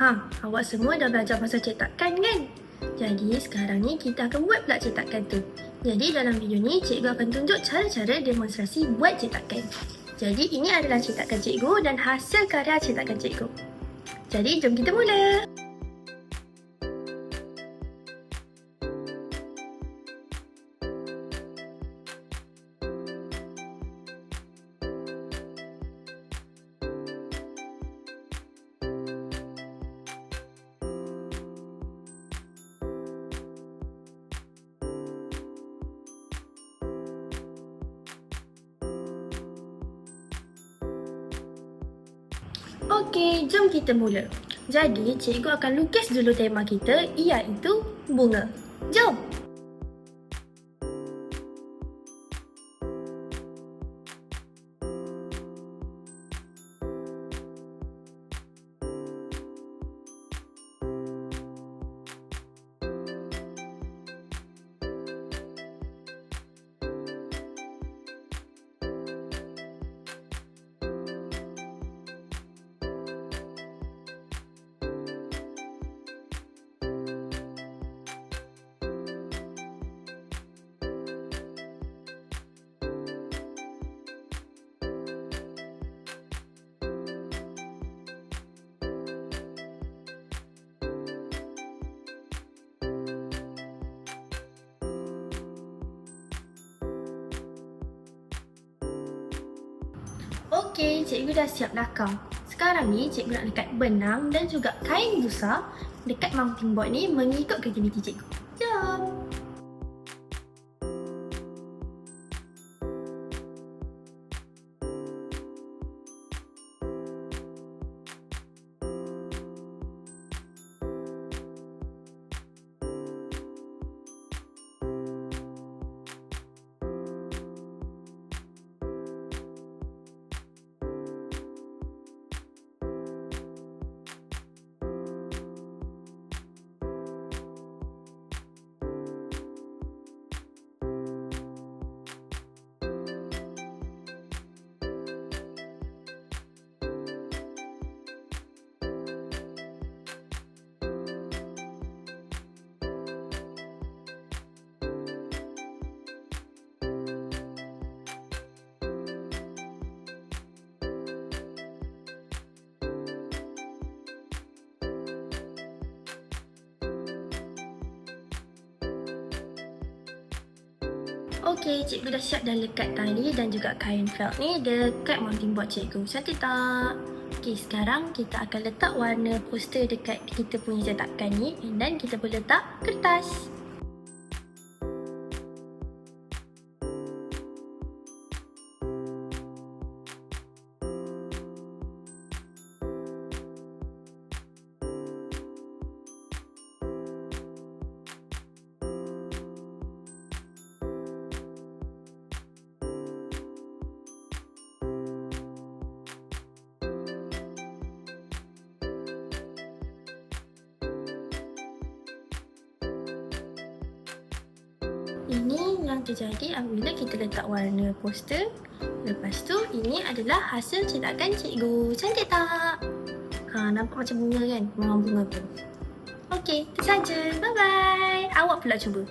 Ha, awak semua dah belajar pasal cetakan kan? Jadi sekarang ni kita akan buat pula cetakan tu. Jadi dalam video ni cikgu akan tunjuk cara-cara demonstrasi buat cetakan. Jadi ini adalah cetakan cikgu dan hasil karya cetakan cikgu. Jadi jom kita mula. Okey, jom kita mula. Jadi, cikgu akan lukis dulu tema kita iaitu bunga. Jom! Okey, cikgu dah siap lakang. Sekarang ni cikgu nak lekat benang dan juga kain busa dekat mounting board ni mengikut aktiviti cikgu. Jom! Okey, cikgu dah siap dah lekat tali dan juga kain felt ni dekat mounting board cikgu. Cantik tak? Okey, sekarang kita akan letak warna poster dekat kita punya cetakan ni dan kita boleh letak kertas. Ini yang terjadi apabila kita letak warna poster. Lepas tu, ini adalah hasil cetakan cikgu. Cantik tak? Ha, nampak macam bunga kan? Memang bunga tu. Okey, itu saja. Bye-bye. Awak pula cuba.